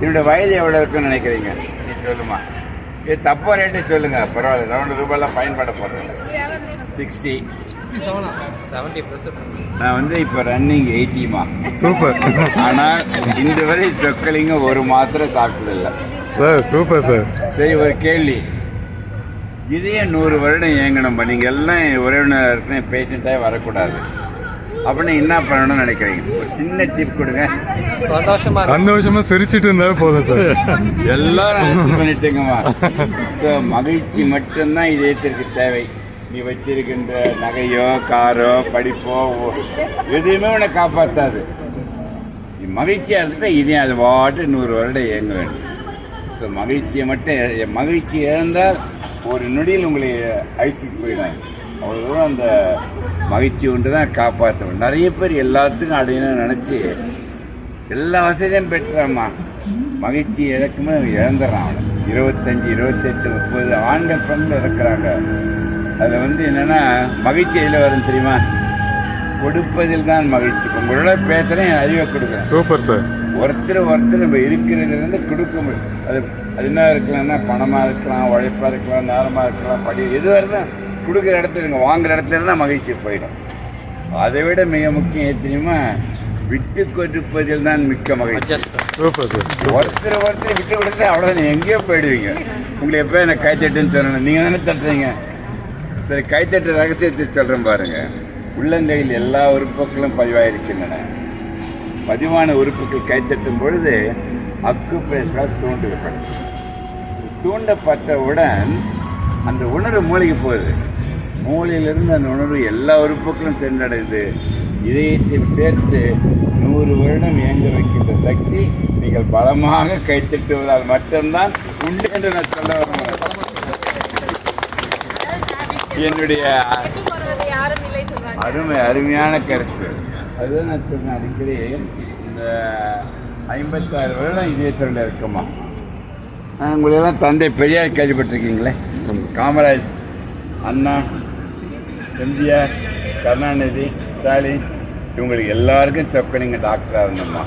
என்னோட வயது எவ்வளோ இருக்குன்னு நினைக்கிறீங்க? நீ சொல்லுமா. இது தப்பா ரேட்டு சொல்லுங்க. பரவாயில்ல ரெண்டு ரூபாயெல்லாம் பயன்பட போகிறேன் சிக்ஸ்டி நான் வந்து இப்போ ரன்னிங் எயிட்டிமா சூப்பர் ஆனால் இன்று வரை சொக்கலிங்க ஒரு மாத்திரை சாப்பிட்டதில்லை. சார் சூப்பர் சார் சரி ஒரு கேள்வி. இதே நூறு வருடம் இயங்கணும்பா நீங்கள் எல்லாம் உறவினர் இருக்கணும் பேஷண்ட்டாக வரக்கூடாது. அப்படின்னு என்ன பண்ணணும்னு நினைக்கிறீங்க? ஒரு சின்ன டிப் கொடுங்க. சந்தோஷமா சந்தோஷமா சிரிச்சிட்டு இருந்தாலே போதும் சார். எல்லாரும் பண்ணிட்டேங்கம்மா. ஸோ மகிழ்ச்சி மட்டும்தான் இதயத்திற்கு தேவை. நீ வச்சிருக்கின்ற நகையோ காரோ படிப்போ ஓ- எதுவுமே உன்னை காப்பாற்றாது நீ மகிழ்ச்சியாக இருந்துட்டா இதயம் அது பாட்டு நூறு வருடம் இயங்க வேண்டும். ஸோ மகிழ்ச்சியை மட்டும் மகிழ்ச்சி இழந்தால் ஒரு நொடியில் உங்களை அழிச்சிட்டு போயிடும் அவ்வளோ அந்த மகிழ்ச்சி ஒன்று தான் காப்பாற்றணும். நிறைய பேர் எல்லாத்துக்கும் அடையணும்னு நினச்சி எல்லா வசதியும் பெற்றாம்மா. மகிழ்ச்சி இழக்குமே இழந்துடுறான் அவனை இருபத்தஞ்சி இருபத்தெட்டு முப்பது ஆண்கள் பெண்கள் இருக்கிறாங்க அதில் வந்து என்னென்னா மகிழ்ச்சி எதில் வரும் தெரியுமா? கொடுப்பதில் தான் மகிழ்ச்சி. உங்களோட பேசுகிறேன் என் அறிவை கொடுக்குறேன். Super sir. ஒருத்தர் ஒருத்தர் நம்ம இருக்கிறதுலேருந்து கொடுக்க முடியும். அது அது என்ன இருக்கலாம்னா பணமாக இருக்கலாம் உழைப்பாக இருக்கலாம் நேரமாக இருக்கலாம் படி எதுவாக இருந்தால் கொடுக்குற இடத்துல நீங்கள் வாங்குற இடத்துல இருந்தால் மகிழ்ச்சி போயிடும். அதை விட மிக முக்கியம் எது தெரியுமா? விட்டு கொடுப்பதில் தான் மிக்க மகிழ்ச்சி. ஒருத்தர் ஒருத்தர் விட்டு கொடுத்தா அவ்வளோதான் எங்கேயோ போயிடுவீங்க. உங்களை எப்போ எனக்கு கைத்தட்டுன்னு சொல்லணும் நீங்கள் தானே தட்டுறீங்க. சரி கைத்தட்டு ரகசியத்தை சொல்கிறேன் பாருங்க. உள்ளங்கையில் எல்லா உறுப்புகளும் பதிவாயிருக்கின்றன. பதிவான உறுப்புகள் கைத்தட்டும் பொழுது அக்கு பேசலால் தூண்டுகப்படும் தூண்டப்பட்டவுடன் அந்த உணர்வு மூளைக்கு போகுது. மூளையிலிருந்து அந்த உணர்வு எல்லா உறுப்புகளும் சென்றடைந்து இதயத்தில் சேர்த்து நூறு வருடம் இயங்க வைக்கின்ற சக்தி நீங்கள் பலமாக கைத்தட்டுவதால் மட்டும்தான் உண்டு என்று நான் சொல்ல வரேன் என்னுடைய அருமை அருமையான கருத்து. அதுதான் நான் சொன்னேன் அடிக்கடி இந்த ஐம்பத்தாறு வருடம் இதயத்தில் இருக்குமா? உங்களெல்லாம் தந்தை பெரியார் கேள்விப்பட்டிருக்கீங்களே? காமராஜ் அண்ணா எம்ஜிஆர் கருணாநிதி ஸ்டாலின் இவங்களுக்கு எல்லாருக்கும் சொக்கனிங்க டாக்டராக இருந்தோம்மா.